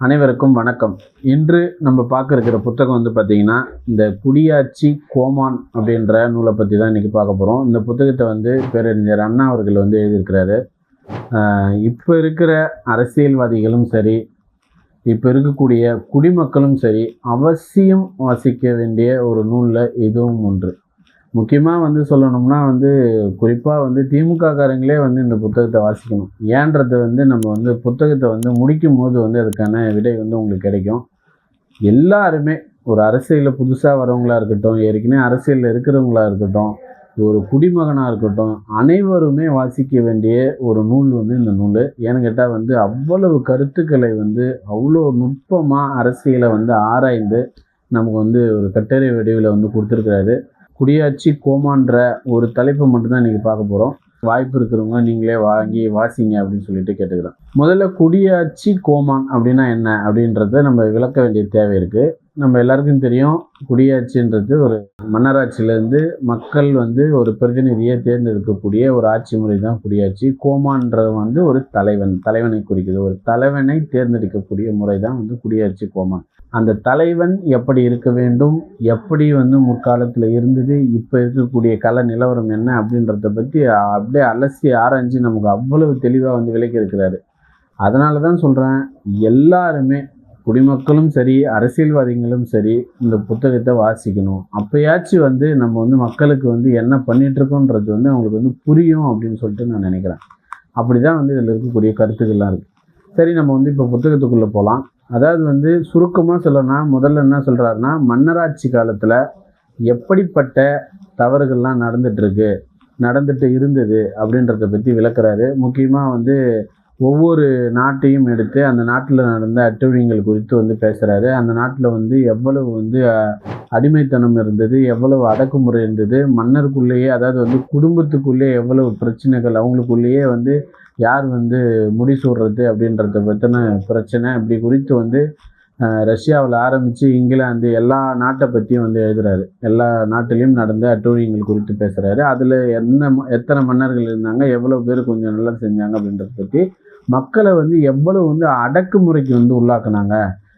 அனைவருக்கும் வணக்கம். இன்று நம்ம பார்க்க இருக்கிற புத்தகம் வந்து பார்த்திங்கன்னா இந்த குடியாட்சி கோமான் அப்படின்ற நூலை பற்றி தான் இன்றைக்கி பார்க்க போகிறோம் இந்த புத்தகத்தை வந்து பேரறிஞர் அண்ணா அவர்கள் வந்து எழுதியிருக்கிறாரு. இப்போ இருக்கிற அரசியல்வாதிகளும் சரி இப்போ இருக்கக்கூடிய குடிமக்களும் சரி அவசியம் வாசிக்க வேண்டிய ஒரு நூலில் இதுவும் ஒன்று. முக்கியமாக வந்து சொல்லணும்னா வந்து குறிப்பாக வந்து திமுக காரங்களே வந்து இந்த புத்தகத்தை வாசிக்கணும். ஏன்றது வந்து நம்ம வந்து புத்தகத்தை வந்து முடிக்கும் போது வந்து அதுக்கான விடை வந்து உங்களுக்கு கிடைக்கும். எல்லாருமே ஒரு அரசியலில் புதுசாக வரவங்களா இருக்கட்டும் ஏற்கனவே அரசியலில் இருக்கிறவங்களா இருக்கட்டும் ஒரு குடிமகனாக இருக்கட்டும் அனைவருமே வாசிக்க வேண்டிய ஒரு நூல் வந்து இந்த நூல். ஏன்னு கேட்டால் வந்து அவ்வளவு கருத்துக்களை வந்து அவ்வளோ நுட்பமாக அரசியலை வந்து ஆராய்ந்து நமக்கு வந்து ஒரு கட்டுரை வடிவில் வந்து கொடுத்துருக்கிறாரு. குடியாட்சி கோமான்ற ஒரு தலைப்பு மட்டும்தான் இன்றைக்கி பார்க்க போகிறோம் வாய்ப்பு இருக்கிறவங்க நீங்களே வாங்கி வாசிங்க அப்படின்னு சொல்லிட்டு கேட்டுக்கிறேன் முதல்ல குடியாட்சி கோமான் அப்படின்னா என்ன? அப்படின்றத நம்ம விளக்க வேண்டிய தேவை இருக்குது நம்ம எல்லாருக்கும் தெரியும் குடியாட்சின்றது ஒரு மன்னராட்சியிலேருந்து மக்கள் வந்து ஒரு பிரதிநிதியை தேர்ந்தெடுக்கக்கூடிய ஒரு ஆட்சி முறை தான் குடியாட்சி கோமான்றது வந்து ஒரு தலைவன் தலைவனை குறிக்குது. ஒரு தலைவனை தேர்ந்தெடுக்கக்கூடிய முறை தான் வந்து குடியாட்சி கோமான். அந்த தலைவன் எப்படி இருக்க வேண்டும்? எப்படி வந்து முற்காலத்தில் இருந்தது? இப்போ இருக்கக்கூடிய கல நிலவரம் என்ன அப்படின்றத பற்றி அப்படியே அலசி ஆராய்ஞ்சு நமக்கு அவ்வளவு தெளிவாக வந்து விளக்கி இருக்கிறாரு. அதனால தான் சொல்கிறேன் எல்லாருமே குடிமக்களும் சரி அரசியல்வாதிகளும் சரி இந்த புத்தகத்தை வாசிக்கணும். அப்போயாச்சும் வந்து நம்ம வந்து மக்களுக்கு வந்து என்ன பண்ணிகிட்ருக்கோன்றது வந்து அவங்களுக்கு வந்து புரியும் அப்படின்னு சொல்லிட்டு நான் நினைக்கிறேன். அப்படி தான் வந்து இதில் இருக்கக்கூடிய கருத்துக்கள்லாம் இருக்குது சரி நம்ம வந்து இப்போ புத்தகத்துக்குள்ளே போகலாம் அதாவது வந்து சுருக்கமாக சொல்லணும்னா முதல்ல என்ன சொல்கிறாருன்னா மன்னராட்சி காலத்தில் எப்படிப்பட்ட தவறுகள்லாம் நடந்துகிட்ருக்கு நடந்துட்டு இருந்தது அப்படின்றத பற்றி விளக்குறாரு. முக்கியமாக வந்து ஒவ்வொரு நாட்டையும் எடுத்து அந்த நாட்டில் நடந்த அட்டுழியங்கள் குறித்து வந்து பேசுகிறாரு அந்த நாட்டில் வந்து எவ்வளவு வந்து அடிமைத்தனம் இருந்தது எவ்வளவு அடக்குமுறை இருந்தது மன்னருக்குள்ளேயே அதாவது வந்து குடும்பத்துக்குள்ளேயே எவ்வளவு பிரச்சனைகள் அவங்களுக்குள்ளேயே வந்து யார் வந்து முடிசூடுறது அப்படின்றத பற்றின பிரச்சனை. இப்படி குறித்து வந்து ரஷ்யாவில் ஆரம்பித்து இங்கிலாந்து எல்லா நாட்டை பற்றியும் வந்து எழுதுகிறாரு எல்லா நாட்டிலையும் நடந்த அட்டூழியங்கள் குறித்து பேசுகிறாரு அதில் என்ன எத்தனை மன்னர்கள் இருந்தாங்க எவ்வளோ பேர் கொஞ்சம் நல்லா செஞ்சாங்க அப்படின்றத பற்றி மக்களை வந்து எவ்வளோ வந்து அடக்குமுறைக்கு வந்து உள்ளாக்குனாங்க.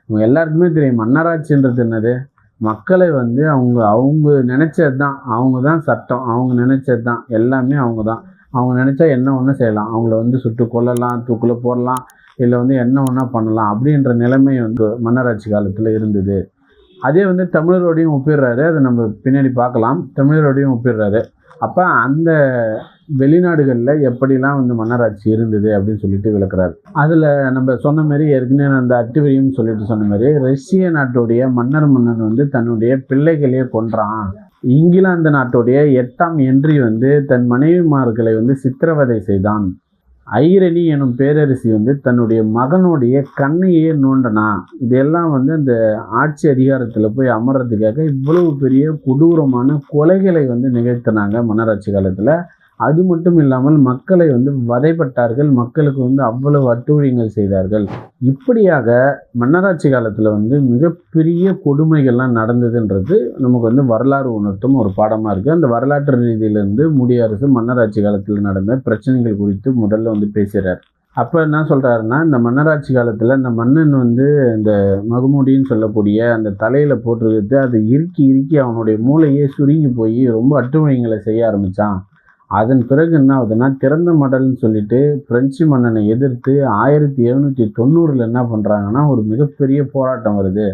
இவங்க எல்லாருக்குமே தெரியும் மன்னராட்சின்றது என்னது? மக்களை வந்து அவங்க அவங்க நினச்சது தான் அவங்க தான் சட்டம். அவங்க நினச்சது தான் எல்லாமே அவங்க தான் அவங்க நினச்சா என்ன ஒன்று செய்யலாம்? அவங்கள வந்து சுட்டு கொல்லலாம் தூக்கில் போடலாம் இல்லை வந்து என்ன ஒன்றா பண்ணலாம் அப்படின்ற நிலைமை வந்து மன்னராட்சி காலத்தில் இருந்தது. அதே வந்து தமிழரோடையும் ஒப்பிடுறாரு. அதை நம்ம பின்னாடி பார்க்கலாம். தமிழரோடையும் ஒப்பிடுறாரு. அப்போ அந்த வெளிநாடுகளில் எப்படிலாம் வந்து மன்னராட்சி இருந்தது அப்படின்னு சொல்லிட்டு விளக்குறாரு. அதில் நம்ம சொன்ன மாதிரி ஏற்கனவே அந்த அட்டுவழியும் சொல்லிட்டு சொன்ன மாதிரி ரஷ்ய நாட்டுடைய மன்னர் மன்னன் வந்து தன்னுடைய பிள்ளைகளையே கொன்றான். இங்கிலாந்து நாட்டுடைய எட்டாம் என்றி வந்து தன் மனைவிமார்களை வந்து சித்திரவதை செய்தான். ஐரணி எனும் பேரரசி வந்து தன்னுடைய மகனுடைய கண்ணையே நோண்டனா. இதெல்லாம் வந்து அந்த ஆட்சி அதிகாரத்தில் போய் அமர்றதுக்காக இவ்வளவு பெரிய கொடூரமான கொலைகளை வந்து நிகழ்த்தினாங்க மன்னராட்சி காலத்தில். அது மட்டும் இல்லாமல் மக்களை வந்து வதைப்பட்டார்கள் மக்களுக்கு வந்து அவ்வளவு அட்டூழியங்கள் செய்தார்கள். இப்படியாக மன்னராட்சி காலத்தில் வந்து மிகப்பெரிய கொடுமைகள்லாம் நடந்ததுன்றது நமக்கு வந்து வரலாறு உணர்த்தும் ஒரு பாடமாக இருக்குது அந்த வரலாற்று ரீதியிலேருந்து முடியரசு மன்னராட்சி காலத்தில் நடந்த பிரச்சனைகள் குறித்து முதல்ல வந்து பேசுகிறார் அப்போ என்ன சொல்கிறாருன்னா இந்த மன்னராட்சி காலத்தில் இந்த மன்னன் வந்து இந்த மகுமுடின்னு சொல்லக்கூடிய அந்த தலையில் போட்டுருக்கிறது அதை இறுக்கி இறுக்கி அவனுடைய மூளையே சுருங்கி போய் ரொம்ப அட்டுழியங்களை செய்ய ஆரம்பித்தான் அதன் பிறகு என்ன ஆகுதுன்னா திறந்த மடல்னு சொல்லிட்டு பிரெஞ்சு மன்னனை எதிர்த்து ஆயிரத்தி எழுநூற்றி தொண்ணூறில் என்ன பண்ணுறாங்கன்னா ஒரு மிகப்பெரிய போராட்டம் வருது.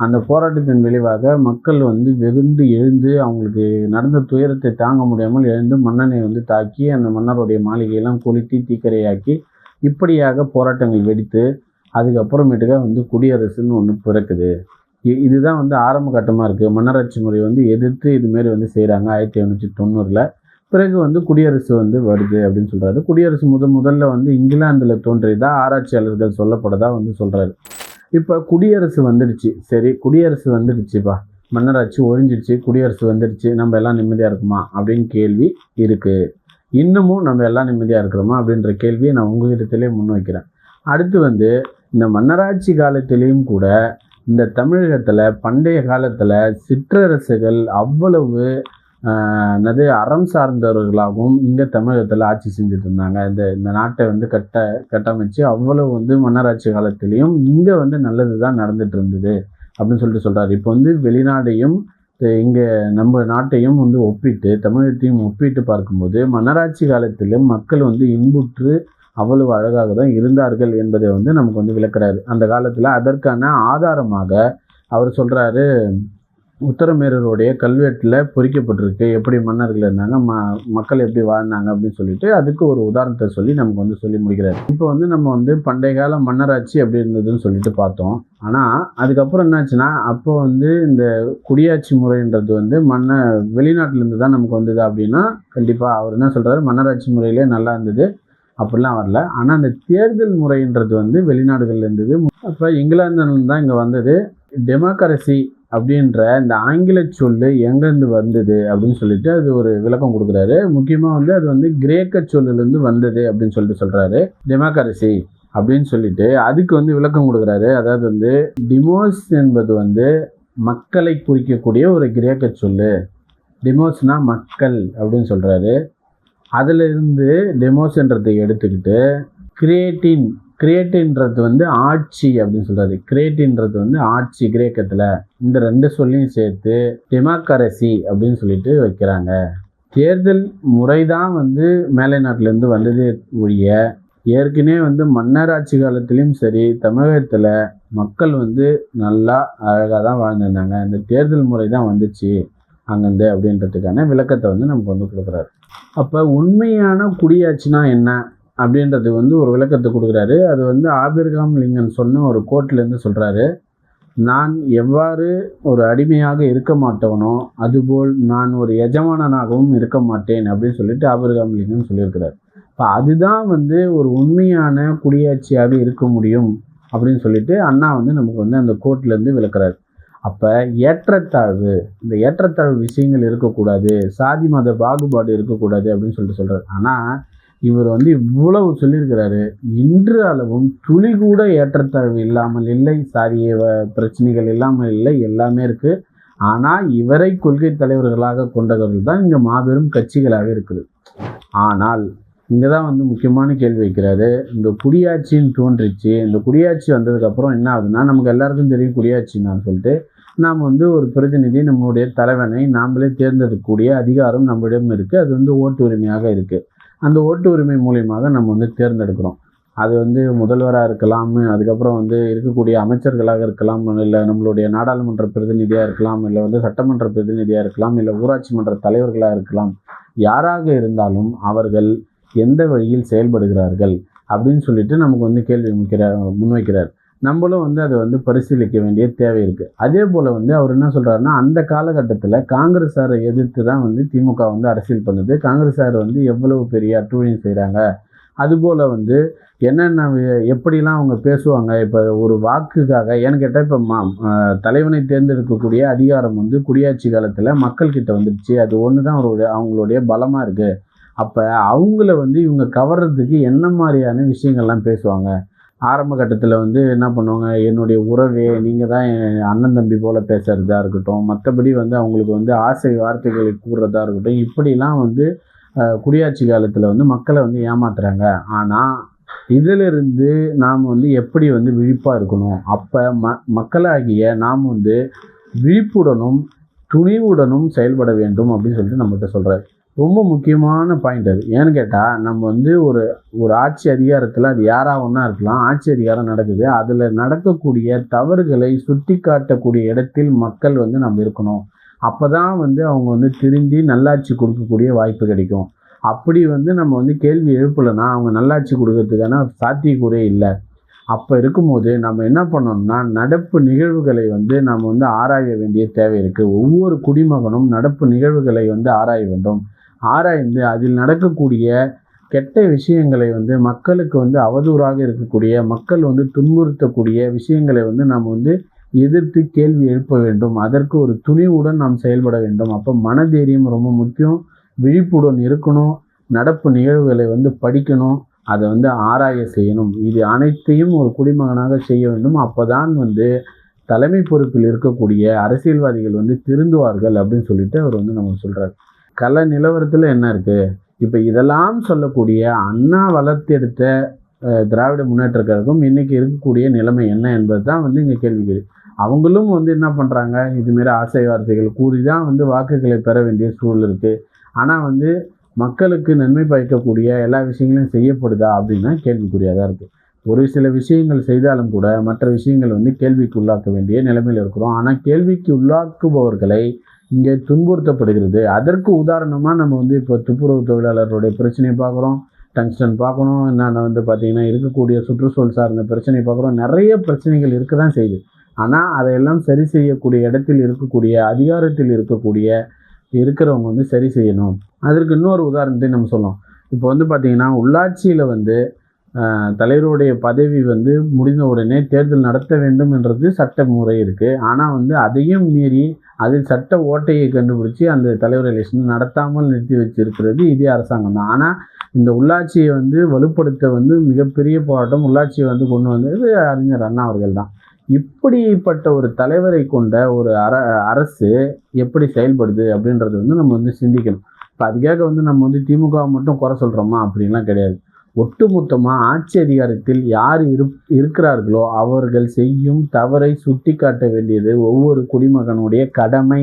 அந்த போராட்டத்தின் விளைவாக மக்கள் வந்து வெகுண்டு எழுந்து அவங்களுக்கு நடந்த துயரத்தை தாங்க முடியாமல் எழுந்து மன்னனை வந்து தாக்கி அந்த மன்னருடைய மாளிகையெல்லாம் கொளுத்தி தீக்கரையாக்கி இப்படியாக போராட்டங்கள் வெடித்து அதுக்கப்புறமேட்டுக்கா வந்து குடியரசுன்னு ஒன்று பிறக்குது. இதுதான் வந்து ஆரம்ப கட்டமாக இருக்குது மன்னராட்சி முறை வந்து எதிர்த்து இதுமாரி வந்து செய்கிறாங்க ஆயிரத்தி எழுநூற்றி தொண்ணூறில். பிறகு வந்து குடியரசு வந்து வருது அப்படின்னு சொல்கிறாரு குடியரசு முதல் முதல்ல வந்து இங்கிலாந்தில் தோன்றியதாக ஆராய்ச்சியாளர்கள் சொல்லப்படதா வந்து சொல்கிறாரு இப்போ குடியரசு வந்துடுச்சு. சரி குடியரசு வந்துடுச்சுப்பா. மன்னராட்சி ஒழிஞ்சிடுச்சு குடியரசு வந்துடுச்சு. நம்ம எல்லாம் நிம்மதியாக இருக்குமா? அப்படின்னு கேள்வி இருக்குது இன்னமும் நம்ம எல்லாம் நிம்மதியாக இருக்கிறோமா? அப்படின்ற கேள்வியை நான் உங்ககிட்டத்திலே முன்வைக்கிறேன். அடுத்து வந்து இந்த மன்னராட்சி காலத்திலையும் கூட இந்த தமிழகத்தில் பண்டைய காலத்தில் சிற்றரசுகள் அவ்வளவு என்னது அறம் சார்ந்தவர்களாகவும் இங்கே தமிழகத்தில் ஆட்சி செஞ்சுட்டு இருந்தாங்க. இந்த இந்த நாட்டை வந்து கட்ட கட்டமைச்சு அவ்வளவு வந்து மன்னராட்சி காலத்திலையும் இங்கே வந்து நல்லது தான் நடந்துட்டு இருந்தது அப்படின்னு சொல்லிட்டு சொல்கிறாரு இப்போ வந்து வெளிநாடையும் இங்கே நம்ம நாட்டையும் வந்து ஒப்பிட்டு தமிழகத்தையும் ஒப்பிட்டு பார்க்கும்போது மன்னராட்சி காலத்திலும் மக்கள் வந்து இன்புற்று அவ்வளவு அழகாக தான் இருந்தார்கள் என்பதை வந்து நமக்கு வந்து விளக்குறாரு. அந்த காலத்தில் அதற்கான ஆதாரமாக அவர் சொல்கிறாரு உத்தரமேரருடைய கல்வெட்டில் பொறிக்கப்பட்டிருக்கு. எப்படி மன்னர்கள் இருந்தாங்க ம மக்கள் எப்படி வாழ்ந்தாங்க அப்படின்னு சொல்லிட்டு அதுக்கு ஒரு உதாரணத்தை சொல்லி நமக்கு வந்து சொல்லி முடிக்கிறார். இப்போ வந்து நம்ம வந்து பண்டைய கால மன்னராட்சி எப்படி இருந்ததுன்னு சொல்லிட்டு பார்த்தோம். ஆனால் அதுக்கப்புறம் என்னாச்சுன்னா அப்போ வந்து இந்த குடியாட்சி முறைன்றது வந்து மன்ன வெளிநாட்டிலேருந்து தான் நமக்கு வந்தது அப்படின்னா கண்டிப்பாக அவர் என்ன சொல்கிறாரு மன்னராட்சி முறையிலே நல்லா இருந்தது. அப்படிலாம் வரல. ஆனால் அந்த தேர்தல் முறைன்றது வந்து வெளிநாடுகள்ல இருந்தது. அப்போ இங்கிலாந்துலேருந்து தான் இங்கே வந்தது. டெமோக்ரஸி அப்படின்ற இந்த ஆங்கில சொல்லு எங்கேருந்து வந்தது அப்படின்னு சொல்லிட்டு அது ஒரு விளக்கம் கொடுக்குறாரு. முக்கியமாக வந்து அது வந்து கிரேக்க சொல்லுலேருந்து வந்தது அப்படின்னு சொல்லிட்டு சொல்கிறாரு டெமோக்ரஸி அப்படின்னு சொல்லிட்டு அதுக்கு வந்து விளக்கம் கொடுக்குறாரு. அதாவது வந்து டிமோஸ் என்பது வந்து மக்களை குறிக்கக்கூடிய ஒரு கிரேக்க சொல்லு. டிமோஸ்னா மக்கள் அப்படின்னு சொல்கிறாரு அதில் இருந்து டெமோஸ்ன்றதை எடுத்துக்கிட்டு கிரியேட்டின் கிரியேட்டுன்றது வந்து ஆட்சி அப்படின்னு சொல்கிறாரு கிரியேட்டுன்றது வந்து ஆட்சி கிரேக்கத்தில். இந்த ரெண்டு சொல்லையும் சேர்த்து டெமோக்கரசி அப்படின்னு சொல்லிட்டு வைக்கிறாங்க. தேர்தல் முறை தான் வந்து மேலை நாட்டிலேருந்து வந்ததே ஒழிய ஏற்கனவே வந்து மன்னராட்சி காலத்துலேயும் சரி தமிழகத்தில் மக்கள் வந்து நல்லா அழகாக தான் வாழ்ந்துருந்தாங்க. இந்த தேர்தல் முறை தான் வந்துச்சு அங்கேருந்து அப்படின்றதுக்கான விளக்கத்தை வந்து நமக்கு வந்து கொடுக்குறாரு. அப்போ உண்மையான குடியாட்சினா என்ன? அப்படின்றது வந்து ஒரு விளக்கத்தை கொடுக்குறாரு. அது வந்து ஆபிர்காம் லிங்கன் சொன்ன ஒரு கோட்லேருந்து சொல்கிறாரு நான் எவ்வாறு ஒரு அடிமையாக இருக்க மாட்டவனோ அதுபோல் நான் ஒரு எஜமானனாகவும் இருக்க மாட்டேன் அப்படின்னு சொல்லிட்டு ஆபிரகாம் லிங்கன் சொல்லியிருக்கிறார். இப்போ அதுதான் வந்து ஒரு உண்மையான குடியாட்சியாக இருக்க முடியும் அப்படின்னு சொல்லிட்டு அண்ணா வந்து நமக்கு வந்து அந்த கோர்ட்லேருந்து விளக்குறாரு. அப்போ ஏற்றத்தாழ்வு இந்த ஏற்றத்தாழ்வு விஷயங்கள் இருக்கக்கூடாது சாதி மத பாகுபாடு இருக்கக்கூடாது அப்படின்னு சொல்லிட்டு சொல்கிறார் ஆனால் இவர் வந்து இவ்வளவு சொல்லியிருக்கிறாரு. இன்று அளவும் துளி கூட ஏற்றத்தாழ்வு இல்லாமல் இல்லை. சாதிய வ- பிரச்சனைகள் இல்லாமல் இல்லை. எல்லாமே இருக்குது ஆனால் இவரை கொள்கை தலைவர்களாக கொண்டவர்கள் தான் இங்கே மாபெரும் கட்சிகளாக இருக்குது. ஆனால் இங்கே தான் வந்து முக்கியமான கேள்வி வைக்கிறாரு. இந்த குடியாட்சின்னு தோன்றிச்சு. இந்த குடியாட்சி வந்ததுக்கப்புறம் என்ன ஆகுதுன்னா நமக்கு எல்லாருக்கும் தெரியும் குடியாட்சின்னு சொல்லிட்டு நாம் வந்து ஒரு பிரதிநிதி நம்மளுடைய தலைவனை நாமளே தேர்ந்தெடுக்கக்கூடிய அதிகாரம் நம்மிடம் இருக்குது அது வந்து ஓட்டு உரிமையாக இருக்குது அந்த ஓட்டு உரிமை மூலியமாக நம்ம வந்து தேர்ந்தெடுக்கிறோம். அது வந்து முதல்வராக இருக்கலாம் அதுக்கப்புறம் வந்து இருக்கக்கூடிய அமைச்சர்களாக இருக்கலாம் இல்லை நம்மளுடைய நாடாளுமன்ற பிரதிநிதியாக இருக்கலாம் இல்லை வந்து சட்டமன்ற பிரதிநிதியாக இருக்கலாம் இல்லை ஊராட்சி மன்ற தலைவர்களாக இருக்கலாம் யாராக இருந்தாலும் அவர்கள் எந்த வழியில் செயல்படுகிறார்கள் அப்படின்னு சொல்லிட்டு நமக்கு வந்து கேள்வி முன்வைக்கிறார் முன்வைக்கிறார். நம்மளும் வந்து அதை வந்து பரிசீலிக்க வேண்டிய தேவை இருக்குது அதே போல் வந்து அவர் என்ன சொல்கிறாருன்னா அந்த காலகட்டத்தில் காங்கிரஸாரை எதிர்த்து தான் வந்து திமுக வந்து அரசியல் பண்ணுது. காங்கிரஸார் வந்து எவ்வளவு பெரிய அட்டுழியம் செய்கிறாங்க அதுபோல் வந்து என்னென்ன எப்படிலாம் அவங்க பேசுவாங்க இப்போ ஒரு வாக்குக்காக ஏன்னு கேட்டால் இப்போ மா தலைவனை தேர்ந்தெடுக்கக்கூடிய அதிகாரம் வந்து குடியாட்சி காலத்தில் மக்கள்கிட்ட வந்துடுச்சு. அது ஒன்று தான் அவருடைய அவங்களுடைய பலமாக இருக்குது அப்போ அவங்கள வந்து இவங்க கவர்றதுக்கு என்ன மாதிரியான விஷயங்கள்லாம் பேசுவாங்க? ஆரம்ப கட்டத்தில் வந்து என்ன பண்ணுவாங்க என்னுடைய உறவே நீங்கள் தான் என் அண்ணன் தம்பி போல் பேசுகிறதா இருக்கட்டும் மற்றபடி வந்து அவங்களுக்கு வந்து ஆசை வார்த்தைகளை கூறுறதா இருக்கட்டும் இப்படிலாம் வந்து குடியாட்சி காலத்தில் வந்து மக்களை வந்து ஏமாத்துறாங்க. ஆனால் இதிலிருந்து நாம் வந்து எப்படி வந்து விழிப்பாக இருக்கணும்? அப்போ ம மக்களாகிய நாம் வந்து விழிப்புடனும் துணிவுடனும் செயல்பட வேண்டும் அப்படின்னு சொல்லிட்டு நம்மகிட்ட சொல்கிறார் ரொம்ப முக்கியமான பாயிண்ட் அது. ஏன்னு கேட்டால் நம்ம வந்து ஒரு ஒரு ஆட்சி அதிகாரத்தில் அது யாராக ஒன்றா இருக்கலாம் ஆட்சி அதிகாரம் நடக்குது. அதில் நடக்கக்கூடிய தவறுகளை சுட்டி காட்டக்கூடிய இடத்தில் மக்கள் வந்து நம்ம இருக்கணும். அப்போ தான் வந்து அவங்க வந்து திருந்தி நல்லாட்சி கொடுக்கக்கூடிய வாய்ப்பு கிடைக்கும். அப்படி வந்து நம்ம வந்து கேள்வி எழுப்பலைன்னா அவங்க நல்லாட்சி கொடுக்கறதுக்கான சாத்தியக்கூறே இல்லை. அப்போ இருக்கும்போது நம்ம என்ன பண்ணணும்னா நடப்பு நிகழ்வுகளை வந்து நம்ம வந்து ஆராய வேண்டிய தேவை இருக்குது ஒவ்வொரு குடிமகனும் நடப்பு நிகழ்வுகளை வந்து ஆராய வேண்டும். ஆராய்ந்து அதில் நடக்கக்கூடிய கெட்ட விஷயங்களை வந்து மக்களுக்கு வந்து அவதூறாக இருக்கக்கூடிய மக்கள் வந்து துன்புறுத்தக்கூடிய விஷயங்களை வந்து நாம் வந்து எதிர்த்து கேள்வி எழுப்ப வேண்டும். அதற்கு ஒரு துணிவுடன் நாம் செயல்பட வேண்டும். அப்போ மனதைரியம் ரொம்ப முக்கியம். விழிப்புடன் இருக்கணும். நடப்பு நிகழ்வுகளை வந்து படிக்கணும். அதை வந்து ஆராய செய்யணும். இது அனைத்தையும் ஒரு குடிமகனாக செய்ய வேண்டும். அப்போதான் வந்து தலைமை பொறுப்பில் இருக்கக்கூடிய அரசியல்வாதிகள் வந்து திருந்துவார்கள் அப்படின்னு சொல்லிட்டு அவர் வந்து நம்ம சொல்கிறார் கள நிலவரத்தில் என்ன இருக்குது இப்போ இதெல்லாம் சொல்லக்கூடிய அண்ணா வளர்த்தெடுத்த திராவிட முன்னேற்ற கழகம் இன்றைக்கி இருக்கக்கூடிய நிலைமை என்ன என்பது தான் வந்து இங்கே கேள்விக்குறி. அவங்களும் வந்து என்ன பண்ணுறாங்க இதுமாரி ஆசை வார்த்தைகள் கூறி தான் வந்து வாக்குகளை பெற வேண்டிய சூழல் இருக்குது ஆனால் வந்து மக்களுக்கு நன்மை பயக்கக்கூடிய எல்லா விஷயங்களும் செய்யப்படுதா அப்படின்னா கேள்விக்குறியாக தான் இருக்குது ஒரு சில விஷயங்கள் செய்தாலும் கூட மற்ற விஷயங்கள் வந்து கேள்விக்கு உள்ளாக்க வேண்டிய நிலைமையில் இருக்கிறோம். ஆனால் கேள்விக்கு உள்ளாக்குபவர்களை இங்கே துன்புறுத்தப்படுகிறது. அதற்கு உதாரணமாக நம்ம வந்து இப்போ துப்புரவு தொழிலாளர்களுடைய பிரச்சனையை பார்க்குறோம். டங்ஸ்டன் பார்க்கணும். என்னென்ன வந்து பார்த்திங்கன்னா இருக்கக்கூடிய சுற்றுச்சூழல் சார்ந்த பிரச்சனை பார்க்குறோம். நிறைய பிரச்சனைகள் இருக்க தான் செய்யுது. ஆனால் அதையெல்லாம் சரி செய்யக்கூடிய இடத்தில் இருக்கக்கூடிய அதிகாரத்தில் இருக்கக்கூடிய இருக்கிறவங்க வந்து சரி செய்யணும். அதற்கு இன்னொரு உதாரணத்தை நம்ம சொல்லலாம். இப்போ வந்து பார்த்திங்கன்னா உள்ளாட்சியில் வந்து தலைவருடைய பதவி வந்து முடிந்த உடனே தேர்தல் நடத்த வேண்டும் என்றது சட்ட முறை இருக்குது ஆனால் வந்து அதையும் மீறி அதில் சட்ட ஓட்டையை கண்டுபிடிச்சி அந்த தலைவர் எலெக்ஷன் நடத்தாமல் நிறுத்தி வச்சிருக்கிறது இதே அரசாங்கம் தான். ஆனால் இந்த உள்ளாட்சியை வந்து வலுப்படுத்த வந்து மிகப்பெரிய போராட்டம் உள்ளாட்சியை வந்து கொண்டு வந்தது அறிஞர் அண்ணா அவர்கள் தான். இப்படிப்பட்ட ஒரு தலைவரை கொண்ட ஒரு அர அரசு எப்படி செயல்படுது அப்படின்றது வந்து நம்ம வந்து சிந்திக்கணும். இப்போ அதுக்காக வந்து நம்ம வந்து திமுக மட்டும் குறை சொல்கிறோமா அப்படின்லாம் கிடையாது. ஒட்டுமொத்தமாக ஆட்சி அதிகாரத்தில் யார் இரு இருக்கிறார்களோ அவர்கள் செய்யும் தவறை சுட்டி காட்ட வேண்டியது ஒவ்வொரு குடிமகனுடைய கடமை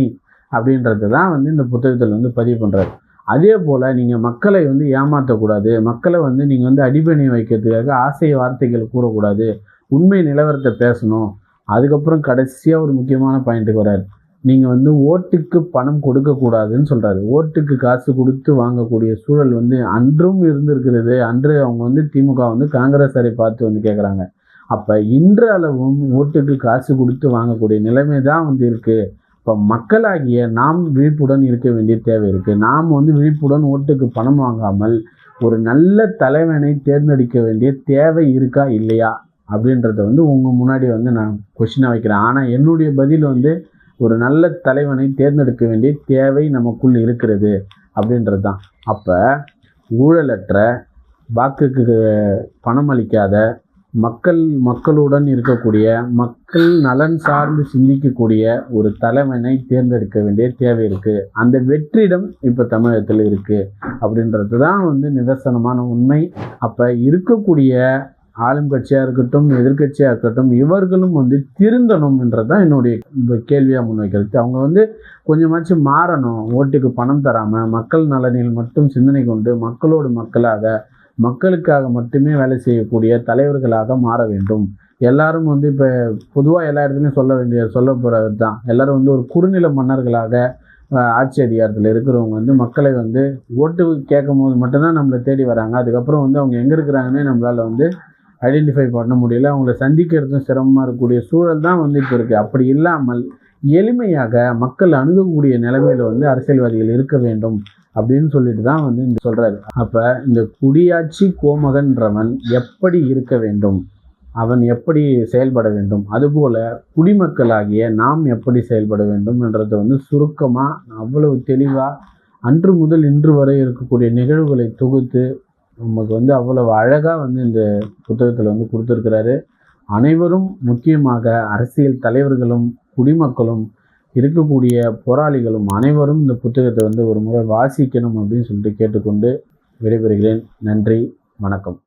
அப்படின்றது தான் வந்து இந்த புத்தகத்தில் வந்து பதிவு பண்ணுறாரு அதே போல் நீங்கள் மக்களை வந்து ஏமாற்றக்கூடாது மக்களை வந்து நீங்கள் வந்து அடிபணி வைக்கிறதுக்காக ஆசை வார்த்தைகள் கூறக்கூடாது உண்மை நிலவரத்தை பேசணும். அதுக்கப்புறம் கடைசியாக ஒரு முக்கியமான பாயிண்ட்டுக்கு வராரு நீங்கள் வந்து ஓட்டுக்கு பணம் கொடுக்கக்கூடாதுன்னு சொல்கிறாரு ஓட்டுக்கு காசு கொடுத்து வாங்கக்கூடிய சூழல் வந்து அன்றும் இருந்திருக்கிறது. அன்று அவங்க வந்து திமுக வந்து காங்கிரஸ் காங்கிரஸரை பார்த்து வந்து கேட்குறாங்க அப்போ இன்று அளவும் ஓட்டுக்கு காசு கொடுத்து வாங்கக்கூடிய நிலைமை தான் வந்து இருக்குது இப்போ மக்களாகிய நாம் விழிப்புடன் இருக்க வேண்டிய தேவை இருக்குது நாம் வந்து விழிப்புடன் ஓட்டுக்கு பணம் வாங்காமல் ஒரு நல்ல தலைவனை தேர்ந்தெடுக்க வேண்டிய தேவை இருக்கா இல்லையா? அப்படின்றத வந்து உங்கள் முன்னாடி வந்து நான் கொஷினாக வைக்கிறேன். ஆனால் என்னுடைய பதில் வந்து ஒரு நல்ல தலைவனை தேர்ந்தெடுக்க வேண்டிய தேவை நமக்குள் இருக்கிறது அப்படின்றது தான் அப்போ ஊழலற்ற வாக்குக்கு பணம் அளிக்காத மக்கள் மக்களுடன் இருக்கக்கூடிய மக்கள் நலன் சார்ந்து சிந்திக்கக்கூடிய ஒரு தலைவனை தேர்ந்தெடுக்க வேண்டிய தேவை இருக்குது அந்த வெற்றிடம் இப்போ தமிழகத்தில் இருக்குது அப்படின்றது தான் வந்து நிதர்சனமான உண்மை. அப்போ இருக்கக்கூடிய ஆளும் கட்சியாக இருக்கட்டும் எதிர்க்கட்சியாக இருக்கட்டும் இவர்களும் வந்து திருந்தணும்ன்றது தான் என்னுடைய கேள்வியாக முன்வைக்கிறது. அவங்க வந்து கொஞ்சமாச்சும் மாறணும் ஓட்டுக்கு பணம் தராமல் மக்கள் நலனில் மட்டும் சிந்தனை கொண்டு மக்களோடு மக்களாக மக்களுக்காக மட்டுமே வேலை செய்யக்கூடிய தலைவர்களாக மாற வேண்டும். எல்லாரும் வந்து இப்போ பொதுவாக எல்லா இடத்துலையும் சொல்ல வேண்டிய சொல்ல போகிறது தான் எல்லோரும் வந்து ஒரு குறுநில மன்னர்களாக ஆட்சி அதிகாரத்தில் இருக்கிறவங்க வந்து மக்களை வந்து ஓட்டு கேட்கும் போது மட்டும்தான் நம்மளை தேடி வராங்க. அதுக்கப்புறம் வந்து அவங்க எங்கே இருக்கிறாங்கன்னே நம்மளால் வந்து ஐடென்டிஃபை பண்ண முடியல. அவங்கள சந்திக்கிறதும் சிரமமாக இருக்கக்கூடிய சூழல் தான் வந்து இப்போ இருக்குது அப்படி இல்லாமல் எளிமையாக மக்கள் அணுகக்கூடிய நிலைமையில் வந்து அரசியல்வாதிகள் இருக்க வேண்டும் அப்படின்னு சொல்லிட்டு தான் வந்து இந்த சொல்கிறாரு அப்போ இந்த குடியாட்சி கோமகன்றவன் எப்படி இருக்க வேண்டும்? அவன் எப்படி செயல்பட வேண்டும்? அதுபோல் குடிமக்களாகிய நாம் எப்படி செயல்பட வேண்டும் என்றதை வந்து சுருக்கமாக அவ்வளவு தெளிவாக அன்று முதல் இன்று வரை இருக்கக்கூடிய நிகழ்வுகளை தொகுத்து நமக்கு வந்து அவ்வளவு அழகாக வந்து இந்த புத்தகத்தில் வந்து கொடுத்துருக்கிறாரு. அனைவரும் முக்கியமாக அரசியல் தலைவர்களும் குடிமக்களும் இருக்கக்கூடிய போராளிகளும் அனைவரும் இந்த புத்தகத்தை வந்து ஒரு முறை வாசிக்கணும் அப்படின்னு சொல்லிட்டு கேட்டுக்கொண்டு விடைபெறுகிறேன். நன்றி வணக்கம்.